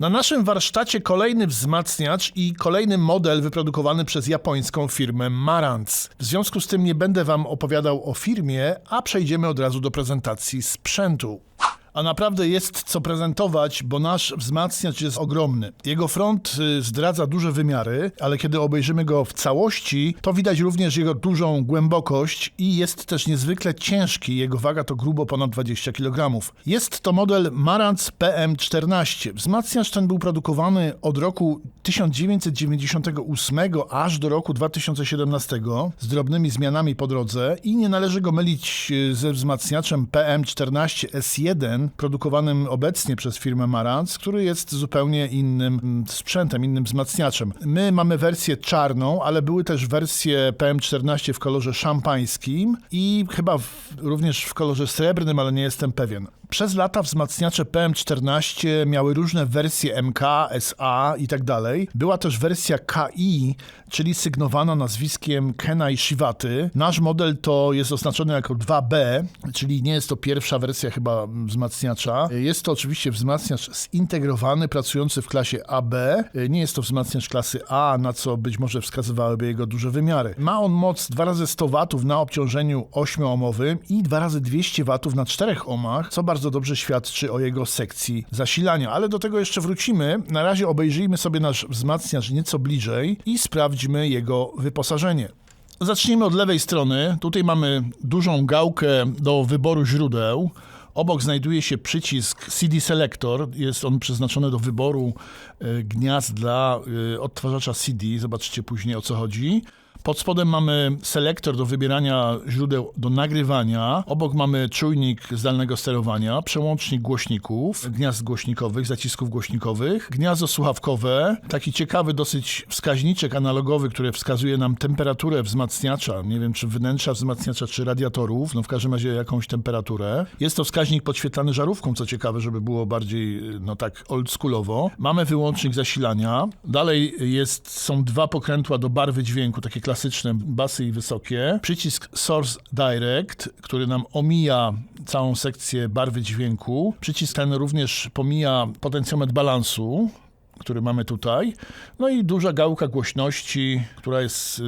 Na naszym warsztacie kolejny wzmacniacz i kolejny model wyprodukowany przez japońską firmę Marantz. W związku z tym nie będę wam opowiadał o firmie, a przejdziemy od razu do prezentacji sprzętu. A naprawdę jest co prezentować, bo nasz wzmacniacz jest ogromny. Jego front y, zdradza duże wymiary, ale kiedy obejrzymy go w całości, to widać również jego dużą głębokość i jest też niezwykle ciężki. Jego waga to grubo ponad 20 kg. Jest to model Marantz PM14. Wzmacniacz ten był produkowany od roku 1998 aż do roku 2017 z drobnymi zmianami po drodze i nie należy go mylić y, ze wzmacniaczem PM14S1 produkowanym obecnie przez firmę Marantz, który jest zupełnie innym mm, sprzętem, innym wzmacniaczem. My mamy wersję czarną, ale były też wersje PM14 w kolorze szampańskim i chyba w, również w kolorze srebrnym, ale nie jestem pewien. Przez lata wzmacniacze PM14 miały różne wersje MK, SA i tak dalej. Była też wersja KI, czyli sygnowana nazwiskiem Kena i Shiwaty. Nasz model to jest oznaczony jako 2B, czyli nie jest to pierwsza wersja chyba wzmacniacza. Jest to oczywiście wzmacniacz zintegrowany, pracujący w klasie AB. Nie jest to wzmacniacz klasy A, na co być może wskazywałyby jego duże wymiary. Ma on moc 2 razy 100 W na obciążeniu 8-ohmowym i 2 razy 200 W na 4 ohmach, co bardzo dobrze świadczy o jego sekcji zasilania. Ale do tego jeszcze wrócimy. Na razie obejrzyjmy sobie nasz wzmacniacz nieco bliżej i sprawdźmy jego wyposażenie. Zacznijmy od lewej strony. Tutaj mamy dużą gałkę do wyboru źródeł. Obok znajduje się przycisk CD Selector. Jest on przeznaczony do wyboru e, gniazd dla e, odtwarzacza CD. Zobaczycie później o co chodzi. Pod spodem mamy selektor do wybierania źródeł do nagrywania. Obok mamy czujnik zdalnego sterowania, przełącznik głośników, gniazd głośnikowych, zacisków głośnikowych, gniazdo słuchawkowe, taki ciekawy dosyć wskaźniczek analogowy, który wskazuje nam temperaturę wzmacniacza. Nie wiem, czy wnętrza wzmacniacza, czy radiatorów, no w każdym razie jakąś temperaturę. Jest to wskaźnik podświetlany żarówką, co ciekawe, żeby było bardziej, no tak, oldschoolowo. Mamy wyłącznik zasilania. Dalej jest, są dwa pokrętła do barwy dźwięku, takie klasyczne basy i wysokie. Przycisk Source Direct, który nam omija całą sekcję barwy dźwięku. Przycisk ten również pomija potencjometr balansu, który mamy tutaj. No i duża gałka głośności, która jest yy,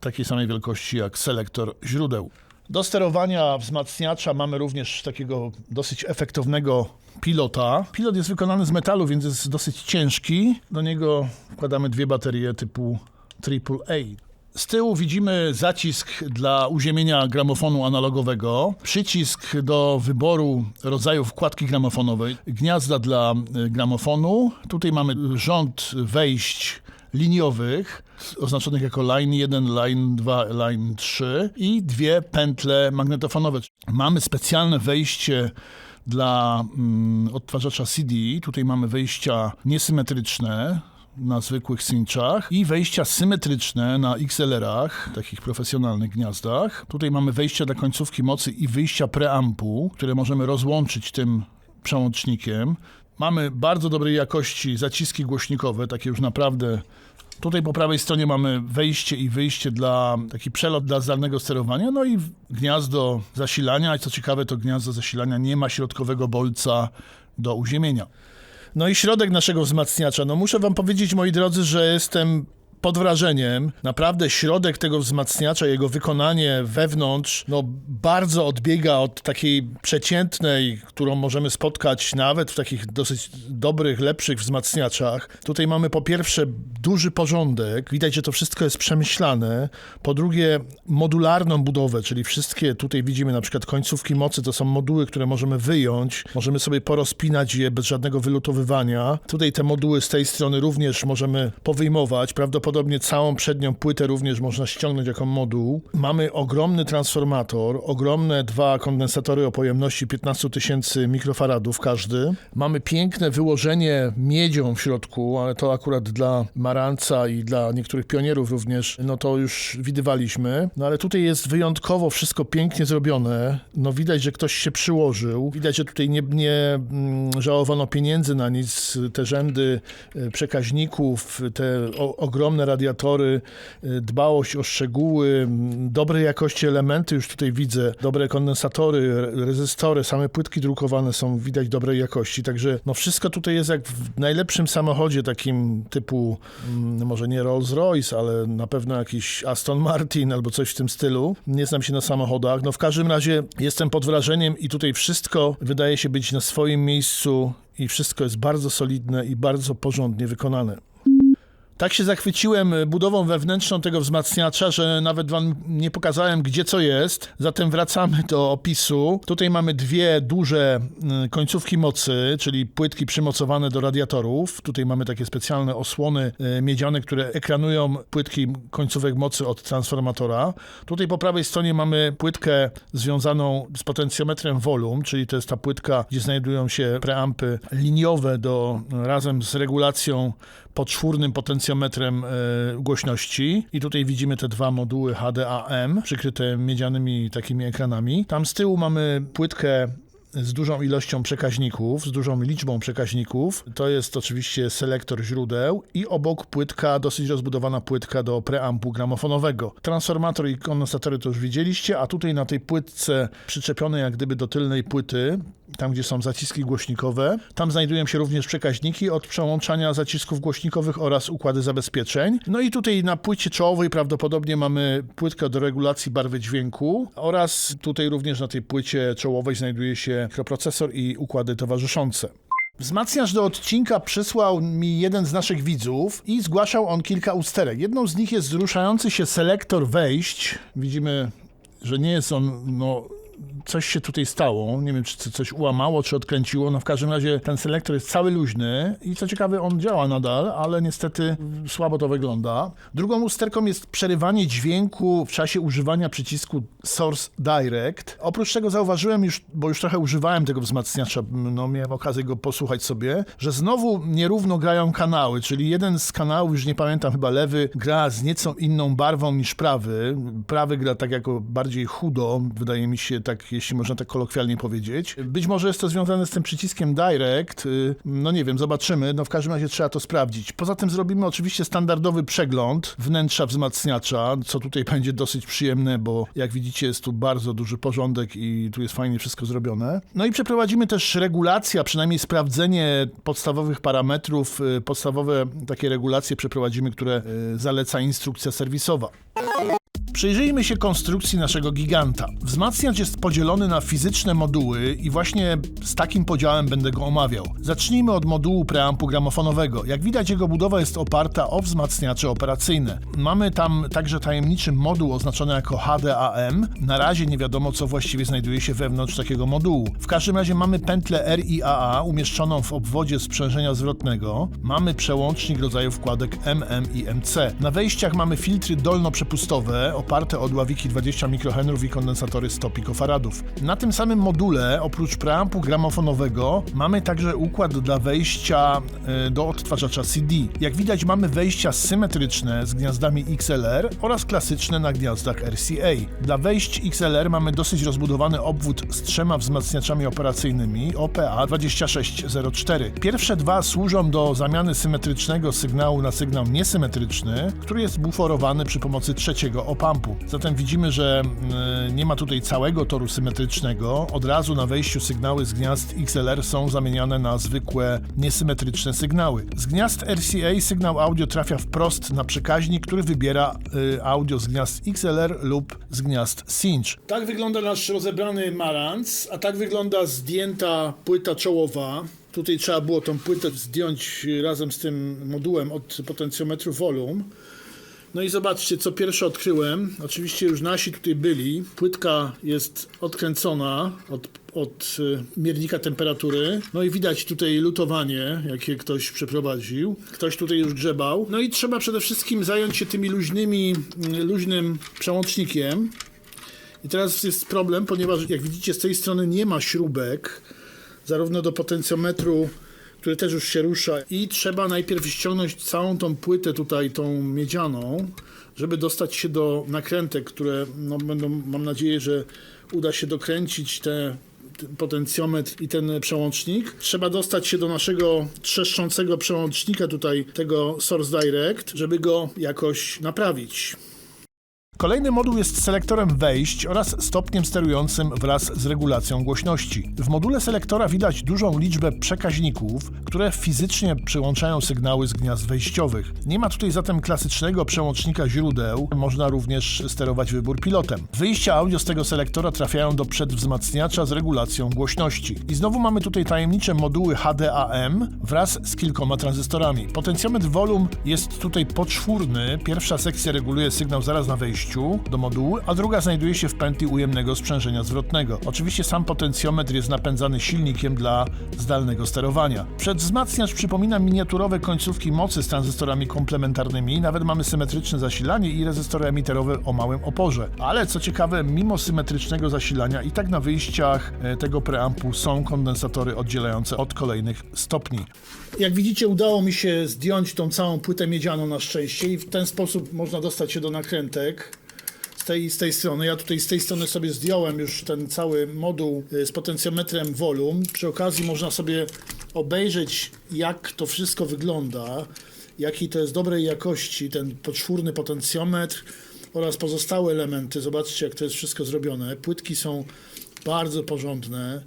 takiej samej wielkości jak selektor źródeł. Do sterowania wzmacniacza mamy również takiego dosyć efektownego pilota. Pilot jest wykonany z metalu, więc jest dosyć ciężki. Do niego wkładamy dwie baterie typu AAA. Z tyłu widzimy zacisk dla uziemienia gramofonu analogowego, przycisk do wyboru rodzaju wkładki gramofonowej, gniazda dla y, gramofonu. Tutaj mamy rząd wejść liniowych, oznaczonych jako line 1, line 2, line 3 i dwie pętle magnetofonowe. Mamy specjalne wejście dla mm, odtwarzacza CD. Tutaj mamy wejścia niesymetryczne, na zwykłych cinchach i wejścia symetryczne na XLR-ach, takich profesjonalnych gniazdach. Tutaj mamy wejścia dla końcówki mocy i wyjścia preampu, które możemy rozłączyć tym przełącznikiem. Mamy bardzo dobrej jakości zaciski głośnikowe, takie już naprawdę Tutaj po prawej stronie mamy wejście i wyjście dla taki przelot dla zdalnego sterowania, no i gniazdo zasilania. I co ciekawe, to gniazdo zasilania nie ma środkowego bolca do uziemienia. No i środek naszego wzmacniacza. No muszę wam powiedzieć, moi drodzy, że jestem pod wrażeniem. Naprawdę środek tego wzmacniacza, jego wykonanie wewnątrz, no bardzo odbiega od takiej przeciętnej, którą możemy spotkać nawet w takich dosyć dobrych, lepszych wzmacniaczach. Tutaj mamy po pierwsze duży porządek, widać, że to wszystko jest przemyślane. Po drugie modularną budowę, czyli wszystkie, tutaj widzimy na przykład końcówki mocy, to są moduły, które możemy wyjąć, możemy sobie porozpinać je bez żadnego wylutowywania. Tutaj te moduły z tej strony również możemy powyjmować, prawdopodobnie Prawdopodobnie całą przednią płytę również można ściągnąć jako moduł. Mamy ogromny transformator, ogromne dwa kondensatory o pojemności 15 tysięcy mikrofaradów każdy. Mamy piękne wyłożenie miedzią w środku, ale to akurat dla Maranca i dla niektórych pionierów również, no to już widywaliśmy. No ale tutaj jest wyjątkowo wszystko pięknie zrobione. No widać, że ktoś się przyłożył. Widać, że tutaj nie, nie mm, żałowano pieniędzy na nic. Te rzędy e, przekaźników, te o, ogromne radiatory, y, dbałość o szczegóły, dobrej jakości elementy, już tutaj widzę, dobre kondensatory, re- rezystory, same płytki drukowane są widać dobrej jakości, także no wszystko tutaj jest jak w najlepszym samochodzie takim typu, mm, może nie Rolls-Royce, ale na pewno jakiś Aston Martin albo coś w tym stylu. Nie znam się na samochodach, no w każdym razie jestem pod wrażeniem i tutaj wszystko wydaje się być na swoim miejscu i wszystko jest bardzo solidne i bardzo porządnie wykonane. Tak się zachwyciłem budową wewnętrzną tego wzmacniacza, że nawet wam nie pokazałem, gdzie co jest. Zatem wracamy do opisu. Tutaj mamy dwie duże y, końcówki mocy, czyli płytki przymocowane do radiatorów. Tutaj mamy takie specjalne osłony y, miedziane, które ekranują płytki końcówek mocy od transformatora. Tutaj po prawej stronie mamy płytkę związaną z potencjometrem volum, czyli to jest ta płytka, gdzie znajdują się preampy liniowe do, razem z regulacją podczwórnym potencjometrem e, głośności. I tutaj widzimy te dwa moduły HDAM przykryte miedzianymi takimi ekranami. Tam z tyłu mamy płytkę z dużą ilością przekaźników, z dużą liczbą przekaźników. To jest oczywiście selektor źródeł i obok płytka, dosyć rozbudowana płytka do preampu gramofonowego. Transformator i kondensatory to już widzieliście, a tutaj na tej płytce przyczepionej jak gdyby do tylnej płyty, tam gdzie są zaciski głośnikowe, tam znajdują się również przekaźniki od przełączania zacisków głośnikowych oraz układy zabezpieczeń. No i tutaj na płycie czołowej prawdopodobnie mamy płytkę do regulacji barwy dźwięku oraz tutaj również na tej płycie czołowej znajduje się mikroprocesor i układy towarzyszące. Wzmacniacz do odcinka przysłał mi jeden z naszych widzów i zgłaszał on kilka usterek. Jedną z nich jest wzruszający się selektor wejść. Widzimy, że nie jest on no, coś się tutaj stało. Nie wiem, czy coś ułamało, czy odkręciło. No w każdym razie ten selektor jest cały luźny i co ciekawe, on działa nadal, ale niestety słabo to wygląda. Drugą usterką jest przerywanie dźwięku w czasie używania przycisku Source Direct. Oprócz tego zauważyłem już, bo już trochę używałem tego wzmacniacza, no miałem okazję go posłuchać sobie, że znowu nierówno grają kanały, czyli jeden z kanałów, już nie pamiętam, chyba lewy, gra z nieco inną barwą niż prawy. Prawy gra tak jako bardziej chudo, wydaje mi się, tak jeśli można tak kolokwialnie powiedzieć. Być może jest to związane z tym przyciskiem Direct, y, no nie wiem, zobaczymy, no w każdym razie trzeba to sprawdzić. Poza tym zrobimy oczywiście standardowy przegląd wnętrza wzmacniacza, co tutaj będzie dosyć przyjemne, bo jak widzicie jest tu bardzo duży porządek i tu jest fajnie wszystko zrobione. No i przeprowadzimy też regulację, a przynajmniej sprawdzenie podstawowych parametrów, y, podstawowe takie regulacje przeprowadzimy, które y, zaleca instrukcja serwisowa. Przyjrzyjmy się konstrukcji naszego giganta. Wzmacniacz jest podzielony na fizyczne moduły i właśnie z takim podziałem będę go omawiał. Zacznijmy od modułu preampu gramofonowego. Jak widać jego budowa jest oparta o wzmacniacze operacyjne. Mamy tam także tajemniczy moduł oznaczony jako HDAM. Na razie nie wiadomo co właściwie znajduje się wewnątrz takiego modułu. W każdym razie mamy pętlę RIAA umieszczoną w obwodzie sprzężenia zwrotnego. Mamy przełącznik rodzaju wkładek MM i MC. Na wejściach mamy filtry dolno-przepustowe oparte o dławiki 20 mikrohenrów i kondensatory 100 pikofaradów. Na tym samym module, oprócz preampu gramofonowego, mamy także układ dla wejścia e, do odtwarzacza CD. Jak widać mamy wejścia symetryczne z gniazdami XLR oraz klasyczne na gniazdach RCA. Dla wejść XLR mamy dosyć rozbudowany obwód z trzema wzmacniaczami operacyjnymi OPA 2604. Pierwsze dwa służą do zamiany symetrycznego sygnału na sygnał niesymetryczny, który jest buforowany przy pomocy trzeciego Zatem widzimy, że mm, nie ma tutaj całego toru symetrycznego. Od razu na wejściu sygnały z gniazd XLR są zamieniane na zwykłe niesymetryczne sygnały. Z gniazd RCA sygnał audio trafia wprost na przekaźnik, który wybiera y, audio z gniazd XLR lub z gniazd Cinch. Tak wygląda nasz rozebrany Marantz, a tak wygląda zdjęta płyta czołowa. Tutaj trzeba było tą płytę zdjąć razem z tym modułem od potencjometru volum. No i zobaczcie, co pierwsze odkryłem. Oczywiście już nasi tutaj byli. Płytka jest odkręcona od, od y, miernika temperatury. No i widać tutaj lutowanie, jakie ktoś przeprowadził. Ktoś tutaj już grzebał. No i trzeba przede wszystkim zająć się tymi luźnymi, y, luźnym przełącznikiem. I teraz jest problem, ponieważ jak widzicie z tej strony nie ma śrubek, zarówno do potencjometru, który też już się rusza i trzeba najpierw ściągnąć całą tą płytę tutaj, tą miedzianą, żeby dostać się do nakrętek, które no, będą, mam nadzieję, że uda się dokręcić te ten potencjometr i ten przełącznik. Trzeba dostać się do naszego trzeszczącego przełącznika tutaj, tego Source Direct, żeby go jakoś naprawić. Kolejny moduł jest selektorem wejść oraz stopniem sterującym wraz z regulacją głośności. W module selektora widać dużą liczbę przekaźników, które fizycznie przyłączają sygnały z gniazd wejściowych. Nie ma tutaj zatem klasycznego przełącznika źródeł, można również sterować wybór pilotem. Wyjścia audio z tego selektora trafiają do przedwzmacniacza z regulacją głośności. I znowu mamy tutaj tajemnicze moduły HDAM wraz z kilkoma tranzystorami. Potencjometr volum jest tutaj poczwórny. Pierwsza sekcja reguluje sygnał zaraz na wejściu do modułu, a druga znajduje się w pętli ujemnego sprzężenia zwrotnego. Oczywiście sam potencjometr jest napędzany silnikiem dla zdalnego sterowania. Przedwzmacniacz przypomina miniaturowe końcówki mocy z tranzystorami komplementarnymi, nawet mamy symetryczne zasilanie i rezystory emiterowe o małym oporze. Ale co ciekawe, mimo symetrycznego zasilania i tak na wyjściach e, tego preampu są kondensatory oddzielające od kolejnych stopni. Jak widzicie, udało mi się zdjąć tą całą płytę miedzianą na szczęście i w ten sposób można dostać się do nakrętek tej, z tej strony. Ja tutaj z tej strony sobie zdjąłem już ten cały moduł y, z potencjometrem volum. Przy okazji można sobie obejrzeć, jak to wszystko wygląda, jaki to jest dobrej jakości ten poczwórny potencjometr oraz pozostałe elementy. Zobaczcie, jak to jest wszystko zrobione. Płytki są bardzo porządne.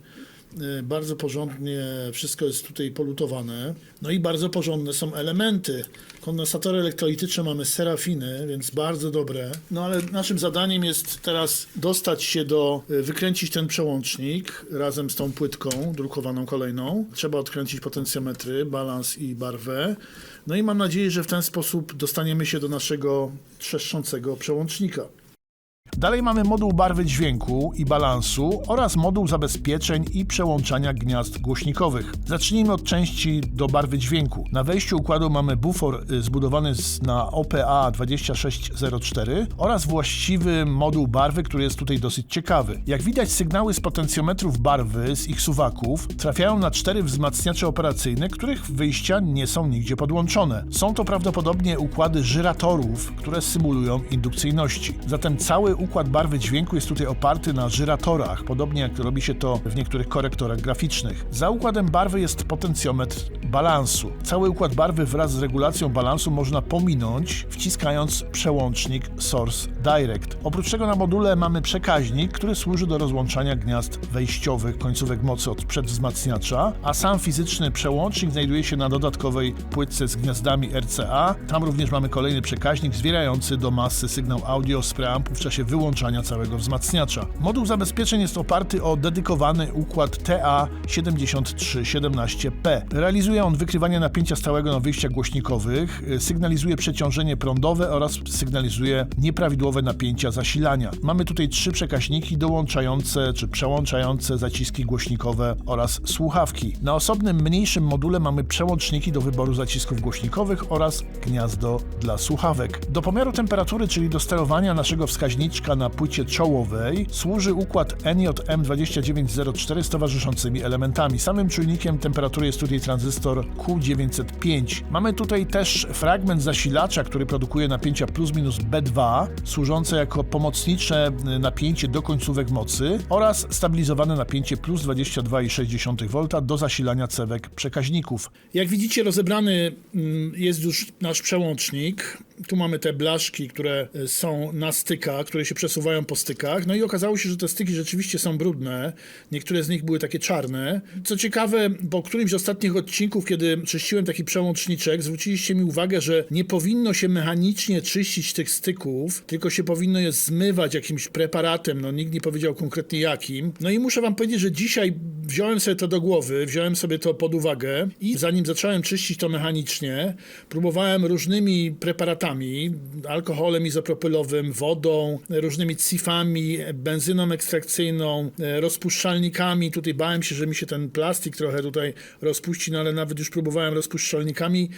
Y, Bardzo porządnie wszystko jest tutaj polutowane. No i bardzo porządne są elementy. Kondensatory elektrolityczne mamy serafiny, więc bardzo dobre. No ale naszym zadaniem jest teraz dostać się do, y, wykręcić ten przełącznik razem z tą płytką drukowaną kolejną. Trzeba odkręcić potencjometry, balans i barwę. No i mam nadzieję, że w ten sposób dostaniemy się do naszego trzeszczącego przełącznika. Dalej mamy moduł barwy dźwięku i balansu oraz moduł zabezpieczeń i przełączania gniazd głośnikowych. Zacznijmy od części do barwy dźwięku. Na wejściu układu mamy bufor y, zbudowany na OPA 2604 oraz właściwy moduł barwy, który jest tutaj dosyć ciekawy. Jak widać sygnały z potencjometrów barwy, z ich suwaków, trafiają na cztery wzmacniacze operacyjne, których wyjścia nie są nigdzie podłączone. Są to prawdopodobnie układy żyratorów, które symulują indukcyjności. Zatem cały układ barwy dźwięku jest tutaj oparty na żyratorach, podobnie jak robi się to w niektórych korektorach graficznych. Za układem barwy jest potencjometr balansu. Cały układ barwy wraz z regulacją balansu można pominąć, wciskając przełącznik Source Direct. Oprócz tego na module mamy przekaźnik, który służy do rozłączania gniazd wejściowych końcówek mocy od przedwzmacniacza, a sam fizyczny przełącznik znajduje się na dodatkowej płytce z gniazdami RCA. Tam również mamy kolejny przekaźnik zwierający do masy sygnał audio z preampu w czasie wyłączania całego wzmacniacza. Moduł zabezpieczeń jest oparty o dedykowany układ TA7317P. Realizuje on wykrywanie napięcia stałego na wyjściach głośnikowych, y, sygnalizuje przeciążenie prądowe oraz sygnalizuje nieprawidłowe napięcia zasilania. Mamy tutaj trzy przekaźniki dołączające czy przełączające zaciski głośnikowe oraz słuchawki. Na osobnym, mniejszym module mamy przełączniki do wyboru zacisków głośnikowych oraz gniazdo dla słuchawek. Do pomiaru temperatury, czyli do sterowania naszego na płycie czołowej, służy układ NJM2904 z towarzyszącymi elementami. Samym czujnikiem temperatury jest tutaj tranzystor Q905. Mamy tutaj też fragment zasilacza, który produkuje napięcia plus minus B2, służące jako pomocnicze y, napięcie do końcówek mocy oraz stabilizowane napięcie plus 22,6 V do zasilania cewek przekaźników. Jak widzicie, rozebrany mm, jest już nasz przełącznik. Tu mamy te blaszki, które y, są na stykach, które się przesuwają po stykach. No i okazało się, że te styki rzeczywiście są brudne. Niektóre z nich były takie czarne. Co ciekawe, po którymś z ostatnich odcinków, kiedy czyściłem taki przełączniczek, zwróciliście mi uwagę, że nie powinno się mechanicznie czyścić tych styków, tylko się powinno je zmywać jakimś preparatem. No nikt nie powiedział konkretnie jakim. No i muszę wam powiedzieć, że dzisiaj wziąłem sobie to do głowy, wziąłem sobie to pod uwagę i zanim zacząłem czyścić to mechanicznie, próbowałem różnymi preparatami, alkoholem izopropylowym, wodą, różnymi cifami, benzyną ekstrakcyjną, rozpuszczalnikami. Tutaj bałem się, że mi się ten plastik trochę tutaj rozpuści, no ale nawet już próbowałem rozpuszczalnikami.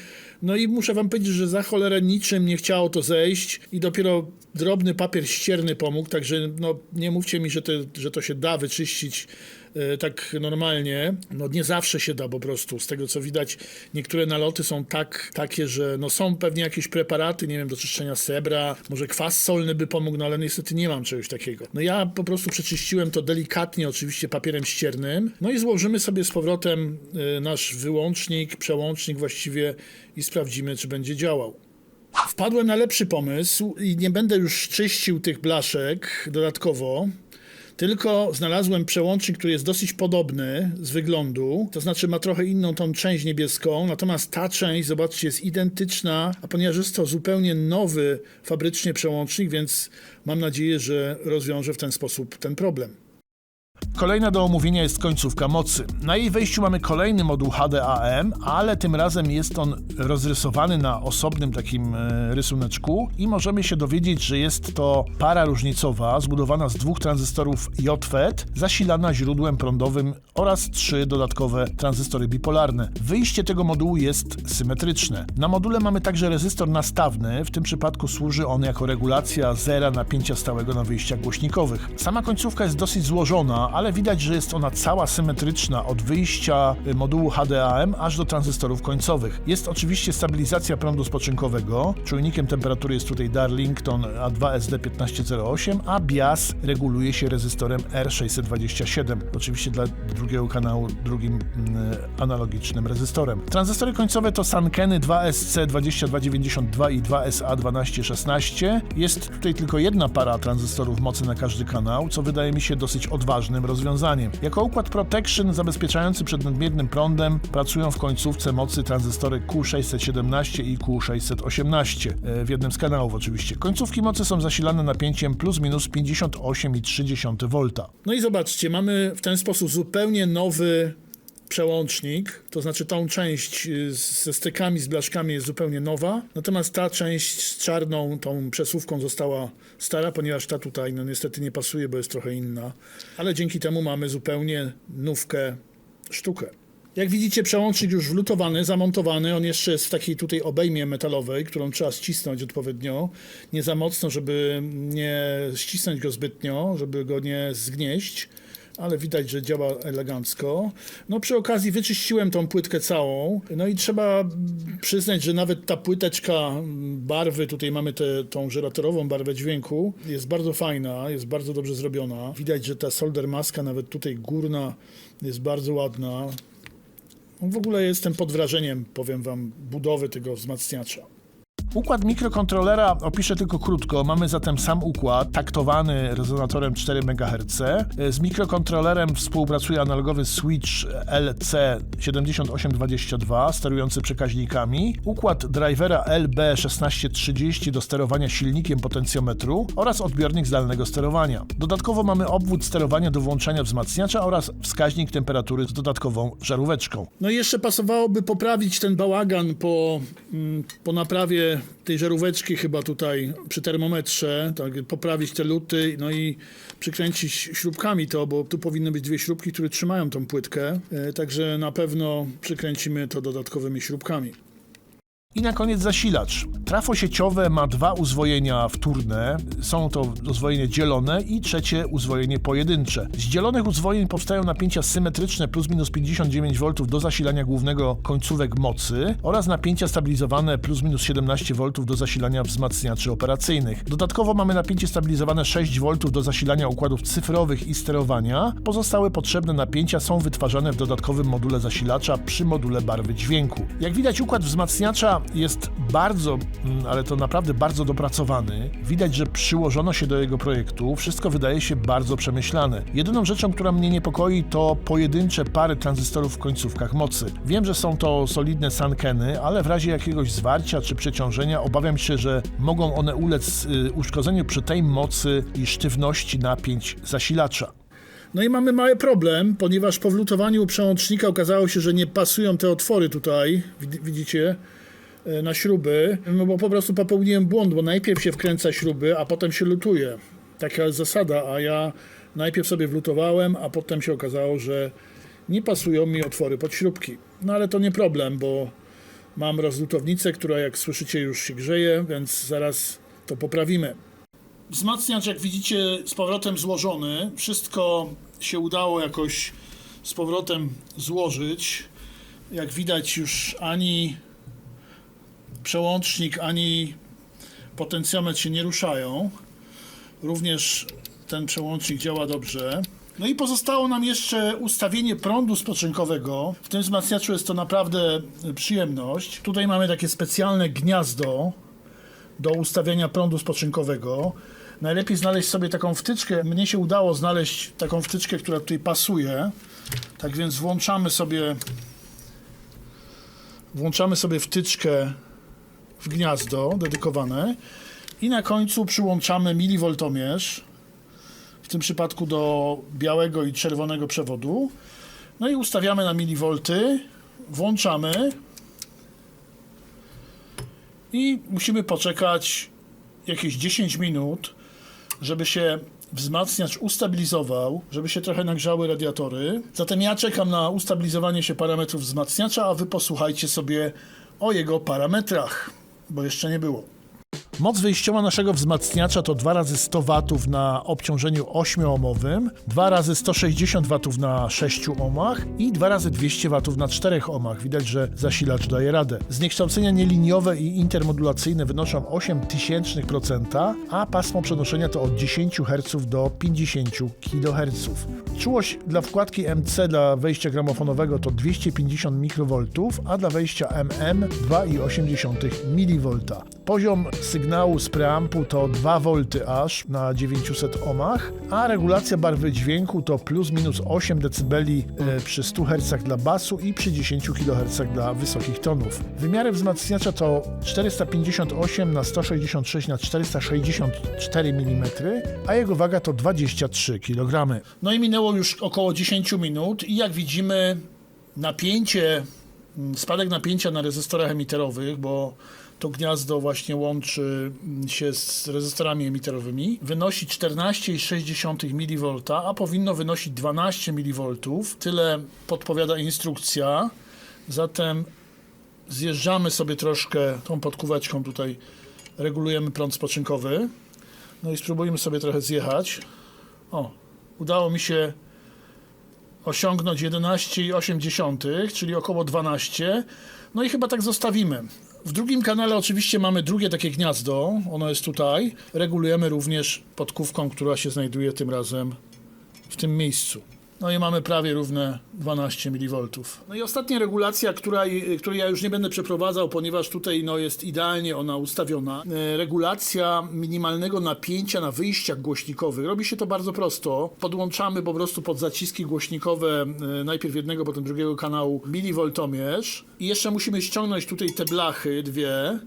No i muszę wam powiedzieć, że za cholerę niczym nie chciało to zejść i dopiero drobny papier ścierny pomógł, także no nie mówcie mi, że to, że to się da wyczyścić tak normalnie. No nie zawsze się da po prostu. Z tego co widać, niektóre naloty są tak, takie, że no są pewnie jakieś preparaty, nie wiem, do czyszczenia srebra, może kwas solny by pomógł, no ale niestety nie mam czegoś takiego. No ja po prostu przeczyściłem to delikatnie, oczywiście papierem ściernym, no i złożymy sobie z powrotem e, nasz wyłącznik, przełącznik właściwie i sprawdzimy, czy będzie działał. Wpadłem na lepszy pomysł i nie będę już czyścił tych blaszek dodatkowo, tylko znalazłem przełącznik, który jest dosyć podobny z wyglądu, to znaczy ma trochę inną tą część niebieską, natomiast ta część, zobaczcie, jest identyczna, a ponieważ jest to zupełnie nowy fabrycznie przełącznik, więc mam nadzieję, że rozwiąże w ten sposób ten problem. Kolejna do omówienia jest końcówka mocy. Na jej wejściu mamy kolejny moduł HDAM, ale tym razem jest on rozrysowany na osobnym takim e, rysuneczku i możemy się dowiedzieć, że jest to para różnicowa zbudowana z dwóch tranzystorów JFET, zasilana źródłem prądowym oraz trzy dodatkowe tranzystory bipolarne. Wyjście tego modułu jest symetryczne. Na module mamy także rezystor nastawny, w tym przypadku służy on jako regulacja zera napięcia stałego na wyjściach głośnikowych. Sama końcówka jest dosyć złożona, ale widać, że jest ona cała symetryczna od wyjścia y, modułu HDAM aż do tranzystorów końcowych. Jest oczywiście stabilizacja prądu spoczynkowego. Czujnikiem temperatury jest tutaj Darlington A2SD1508, a bias reguluje się rezystorem R627. Oczywiście dla drugiego kanału drugim mm, analogicznym rezystorem. Tranzystory końcowe to Sankeny 2SC2292 i 2SA1216. Jest tutaj tylko jedna para tranzystorów mocy na każdy kanał, co wydaje mi się dosyć rozwiązaniem. Jako układ protection zabezpieczający przed nadmiernym prądem pracują w końcówce mocy tranzystory Q617 i Q618 e, w jednym z kanałów oczywiście. Końcówki mocy są zasilane napięciem plus minus 58,3 V. No i zobaczcie, mamy w ten sposób zupełnie nowy przełącznik, to znaczy tą część y, ze stykami, z blaszkami jest zupełnie nowa, natomiast ta część z czarną, tą przesuwką została stara, ponieważ ta tutaj no niestety nie pasuje, bo jest trochę inna, ale dzięki temu mamy zupełnie nówkę sztukę. Jak widzicie, przełącznik już wlutowany, zamontowany. On jeszcze jest w takiej tutaj obejmie metalowej, którą trzeba ścisnąć odpowiednio. Nie za mocno, żeby nie ścisnąć go zbytnio, żeby go nie zgnieść ale widać, że działa elegancko. No przy okazji wyczyściłem tą płytkę całą, no i trzeba przyznać, że nawet ta płyteczka barwy, tutaj mamy tę tą żelatorową barwę dźwięku, jest bardzo fajna, jest bardzo dobrze zrobiona. Widać, że ta solder maska, nawet tutaj górna, jest bardzo ładna. No, W ogóle jestem pod wrażeniem, powiem wam, budowy tego wzmacniacza. Układ mikrokontrolera opiszę tylko krótko. Mamy zatem sam układ, taktowany rezonatorem 4 MHz. Z mikrokontrolerem współpracuje analogowy switch LC7822 sterujący przekaźnikami, układ drivera LB1630 do sterowania silnikiem potencjometru oraz odbiornik zdalnego sterowania. Dodatkowo mamy obwód sterowania do włączania wzmacniacza oraz wskaźnik temperatury z dodatkową żaróweczką. No i jeszcze pasowałoby poprawić ten bałagan po, mm, po naprawie tej żaróweczki chyba tutaj przy termometrze, tak, poprawić te luty, no i przykręcić śrubkami to, bo tu powinny być dwie śrubki, które trzymają tą płytkę, e, także na pewno przykręcimy to dodatkowymi śrubkami. I na koniec zasilacz. Trafo sieciowe ma dwa uzwojenia wtórne. Są to uzwojenie dzielone i trzecie uzwojenie pojedyncze. Z dzielonych uzwojeń powstają napięcia symetryczne plus minus 59 V do zasilania głównego końcówek mocy oraz napięcia stabilizowane plus minus 17 V do zasilania wzmacniaczy operacyjnych. Dodatkowo mamy napięcie stabilizowane 6 V do zasilania układów cyfrowych i sterowania. Pozostałe potrzebne napięcia są wytwarzane w dodatkowym module zasilacza przy module barwy dźwięku. Jak widać układ wzmacniacza jest bardzo, mm, ale to naprawdę bardzo dopracowany. Widać, że przyłożono się do jego projektu. Wszystko wydaje się bardzo przemyślane. Jedyną rzeczą, która mnie niepokoi, to pojedyncze pary tranzystorów w końcówkach mocy. Wiem, że są to solidne sankeny, ale w razie jakiegoś zwarcia czy przeciążenia obawiam się, że mogą one ulec y, uszkodzeniu przy tej mocy i sztywności napięć zasilacza. No i mamy mały problem, ponieważ po wlutowaniu przełącznika okazało się, że nie pasują te otwory tutaj, Wid- widzicie, na śruby, no bo po prostu popełniłem błąd, bo najpierw się wkręca śruby, a potem się lutuje. Taka jest zasada, a ja najpierw sobie wlutowałem, a potem się okazało, że nie pasują mi otwory pod śrubki. No ale to nie problem, bo mam rozlutownicę, która jak słyszycie już się grzeje, więc zaraz to poprawimy. Wzmacniacz, jak widzicie, z powrotem złożony. Wszystko się udało jakoś z powrotem złożyć. Jak widać, już ani przełącznik, ani potencjometr się nie ruszają. Również ten przełącznik działa dobrze. No i pozostało nam jeszcze ustawienie prądu spoczynkowego. W tym wzmacniaczu jest to naprawdę przyjemność. Tutaj mamy takie specjalne gniazdo do ustawienia prądu spoczynkowego. Najlepiej znaleźć sobie taką wtyczkę. Mnie się udało znaleźć taką wtyczkę, która tutaj pasuje. Tak więc włączamy sobie włączamy sobie wtyczkę w gniazdo dedykowane i na końcu przyłączamy milivoltomierz w tym przypadku do białego i czerwonego przewodu. No i ustawiamy na milivolty, włączamy i musimy poczekać jakieś 10 minut, żeby się wzmacniacz ustabilizował, żeby się trochę nagrzały radiatory. Zatem ja czekam na ustabilizowanie się parametrów wzmacniacza, a wy posłuchajcie sobie o jego parametrach, bo jeszcze nie było. Moc wyjściowa naszego wzmacniacza to 2 razy 100 W na obciążeniu 8-ohmowym, 2 razy 160 W na 6 ohmach i 2 razy 200 W na 4 ohmach. Widać, że zasilacz daje radę. Zniekształcenia nieliniowe i intermodulacyjne wynoszą 0,08%, a pasmo przenoszenia to od 10 Hz do 50 kHz. Czułość dla wkładki MC dla wejścia gramofonowego to 250 mikroV, a dla wejścia MM 2,8 mV. Poziom sygnału z preampu to 2 V aż na 900 ohmach, a regulacja barwy dźwięku to plus minus 8 dB e, przy 100 Hz dla basu i przy 10 kHz dla wysokich tonów. Wymiary wzmacniacza to 458 na 166 na 464 mm, a jego waga to 23 kg. No i minęło już około 10 minut i jak widzimy napięcie, mm, spadek napięcia na rezystorach emiterowych, bo to gniazdo właśnie łączy mm, się z rezystorami emiterowymi, wynosi 14,6 mV, a powinno wynosić 12 mV. Tyle podpowiada instrukcja. Zatem zjeżdżamy sobie troszkę tą podkuweczką tutaj, regulujemy prąd spoczynkowy. No i spróbujmy sobie trochę zjechać. O, udało mi się osiągnąć 11,8, czyli około 12. No i chyba tak zostawimy. W drugim kanale oczywiście mamy drugie takie gniazdo, ono jest tutaj. Regulujemy również podkówką, która się znajduje tym razem w tym miejscu. No i mamy prawie równe 12 mV. No i ostatnia regulacja, która, której ja już nie będę przeprowadzał, ponieważ tutaj no, jest idealnie ona ustawiona. E, Regulacja minimalnego napięcia na wyjściach głośnikowych. Robi się to bardzo prosto. Podłączamy po prostu pod zaciski głośnikowe e, najpierw jednego, potem drugiego kanału milivoltomierz i jeszcze musimy ściągnąć tutaj te blachy, dwie.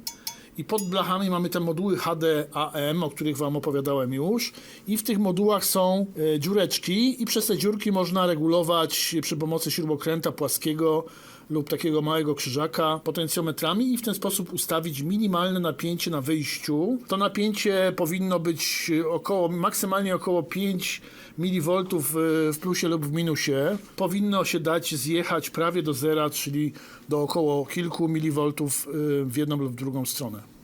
I pod blachami mamy te moduły HDAM, o których Wam opowiadałem już. I w tych modułach są e, dziureczki, i przez te dziurki można regulować przy pomocy śrubokręta płaskiego lub takiego małego krzyżaka potencjometrami i w ten sposób ustawić minimalne napięcie na wyjściu. To napięcie powinno być około, maksymalnie około 5 mV w plusie lub w minusie. Powinno się dać zjechać prawie do zera, czyli do około kilku milivoltów y, w jedną lub w drugą stronę.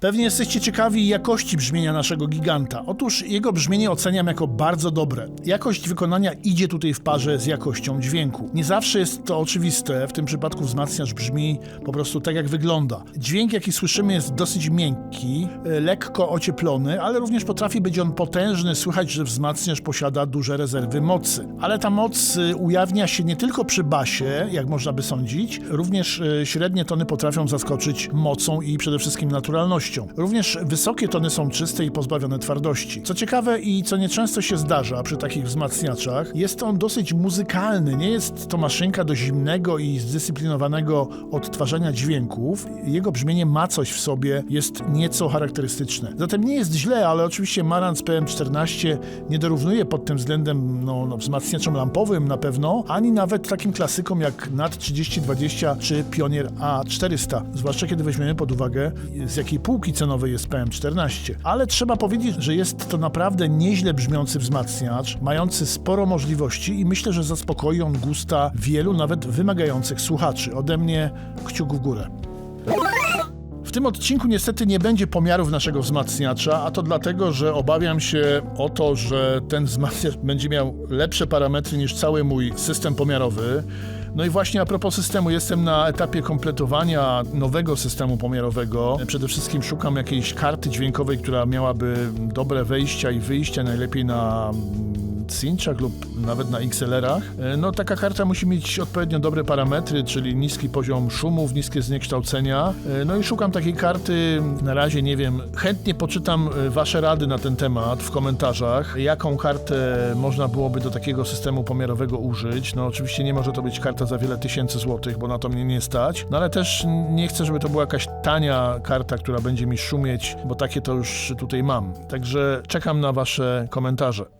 Pewnie jesteście ciekawi jakości brzmienia naszego giganta. Otóż jego brzmienie oceniam jako bardzo dobre. Jakość wykonania idzie tutaj w parze z jakością dźwięku. Nie zawsze jest to oczywiste, w tym przypadku wzmacniacz brzmi po prostu tak jak wygląda. Dźwięk jaki słyszymy jest dosyć miękki, e, lekko ocieplony, ale również potrafi być on potężny, słychać, że wzmacniacz posiada duże rezerwy mocy. Ale ta moc e, ujawnia się nie tylko przy basie, jak można by sądzić, również e, średnie tony potrafią zaskoczyć mocą i przede wszystkim naturalnością. Również wysokie tony są czyste i pozbawione twardości. Co ciekawe i co nieczęsto się zdarza przy takich wzmacniaczach, jest on dosyć muzykalny. Nie jest to maszynka do zimnego i zdyscyplinowanego odtwarzania dźwięków. Jego brzmienie ma coś w sobie, jest nieco charakterystyczne. Zatem nie jest źle, ale oczywiście Marantz PM14 nie dorównuje pod tym względem no, no, wzmacniaczom lampowym na pewno, ani nawet takim klasykom jak NAT 3020 czy Pionier A400. Zwłaszcza kiedy weźmiemy pod uwagę z jakiej półki cenowej jest PM14. Ale trzeba powiedzieć, że jest to naprawdę nieźle brzmiący wzmacniacz, mający sporo możliwości i myślę, że zaspokoi on gusta wielu, nawet wymagających słuchaczy. Ode mnie kciuk w górę. W tym odcinku niestety nie będzie pomiarów naszego wzmacniacza, a to dlatego, że obawiam się o to, że ten wzmacniacz będzie miał lepsze parametry niż cały mój system pomiarowy. No i właśnie a propos systemu, jestem na etapie kompletowania nowego systemu pomiarowego. Przede wszystkim szukam jakiejś karty dźwiękowej, która miałaby dobre wejścia i wyjścia, najlepiej na cinczach lub nawet na XLR-ach. E, No taka karta musi mieć odpowiednio dobre parametry, czyli niski poziom szumów, niskie zniekształcenia. E, No i szukam takiej karty, na razie nie wiem, chętnie poczytam e, wasze rady na ten temat w komentarzach, jaką kartę można byłoby do takiego systemu pomiarowego użyć. No oczywiście nie może to być karta za wiele tysięcy złotych, bo na to mnie nie stać, no ale też nie chcę, żeby to była jakaś tania karta, która będzie mi szumieć, bo takie to już tutaj mam. Także czekam na wasze komentarze.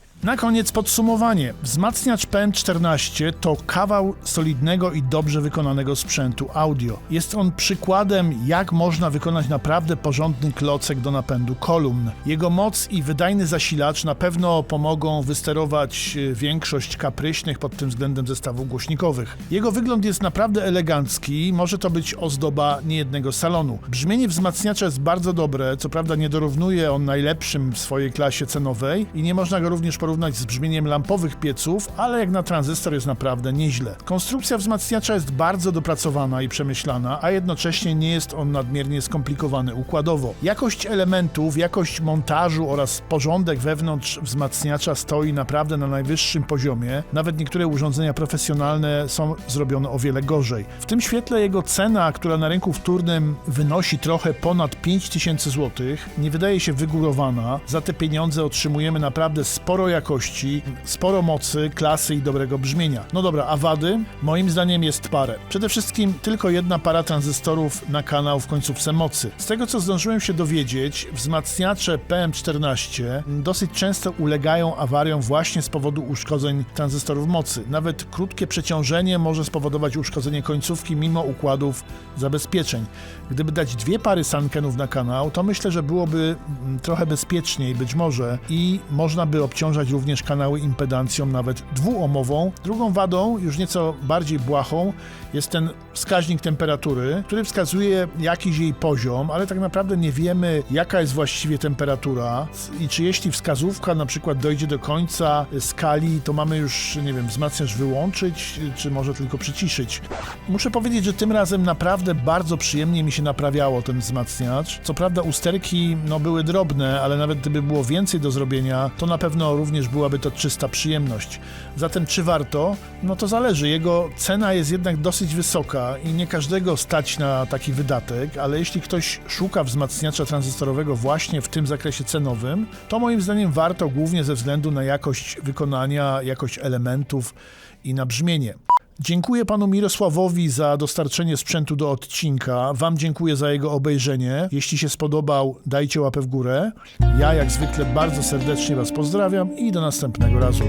Na koniec podsumowanie. Wzmacniacz PM14 to kawał solidnego i dobrze wykonanego sprzętu audio. Jest on przykładem, jak można wykonać naprawdę porządny klocek do napędu kolumn. Jego moc i wydajny zasilacz na pewno pomogą wysterować e, większość kapryśnych pod tym względem zestawów głośnikowych. Jego wygląd jest naprawdę elegancki, może to być ozdoba niejednego salonu. Brzmienie wzmacniacza jest bardzo dobre, co prawda nie dorównuje on najlepszym w swojej klasie cenowej i nie można go również porównać z brzmieniem lampowych pieców, ale jak na tranzystor jest naprawdę nieźle. Konstrukcja wzmacniacza jest bardzo dopracowana i przemyślana, a jednocześnie nie jest on nadmiernie skomplikowany układowo. Jakość elementów, jakość montażu oraz porządek wewnątrz wzmacniacza stoi naprawdę na najwyższym poziomie. Nawet niektóre urządzenia profesjonalne są zrobione o wiele gorzej. W tym świetle jego cena, która na rynku wtórnym wynosi trochę ponad 5000 zł, nie wydaje się wygórowana. Za te pieniądze otrzymujemy naprawdę sporo jakości, sporo mocy, klasy i dobrego brzmienia. No dobra, a wady? Moim zdaniem jest parę. Przede wszystkim tylko jedna para tranzystorów na kanał w końcówce mocy. Z tego co zdążyłem się dowiedzieć, wzmacniacze PM14 dosyć często ulegają awariom właśnie z powodu uszkodzeń tranzystorów mocy. Nawet krótkie przeciążenie może spowodować uszkodzenie końcówki mimo układów zabezpieczeń. Gdyby dać dwie pary sankenów na kanał, to myślę, że byłoby mm, trochę bezpieczniej być może i można by obciążać również kanały impedancją nawet dwuomową. Drugą wadą, już nieco bardziej błahą, jest ten wskaźnik temperatury, który wskazuje jakiś jej poziom, ale tak naprawdę nie wiemy, jaka jest właściwie temperatura i czy jeśli wskazówka na przykład dojdzie do końca skali, to mamy już, nie wiem, wzmacniacz wyłączyć, czy może tylko przyciszyć. Muszę powiedzieć, że tym razem naprawdę bardzo przyjemnie mi się naprawiało ten wzmacniacz. Co prawda usterki no, były drobne, ale nawet gdyby było więcej do zrobienia, to na pewno również byłaby to czysta przyjemność. Zatem czy warto? No to zależy. Jego cena jest jednak dosyć wysoka i nie każdego stać na taki wydatek, ale jeśli ktoś szuka wzmacniacza tranzystorowego właśnie w tym zakresie cenowym, to moim zdaniem warto głównie ze względu na jakość wykonania, jakość elementów i na brzmienie. Dziękuję panu Mirosławowi za dostarczenie sprzętu do odcinka. Wam dziękuję za jego obejrzenie. Jeśli się spodobał, dajcie łapę w górę. Ja jak zwykle bardzo serdecznie was pozdrawiam i do następnego razu.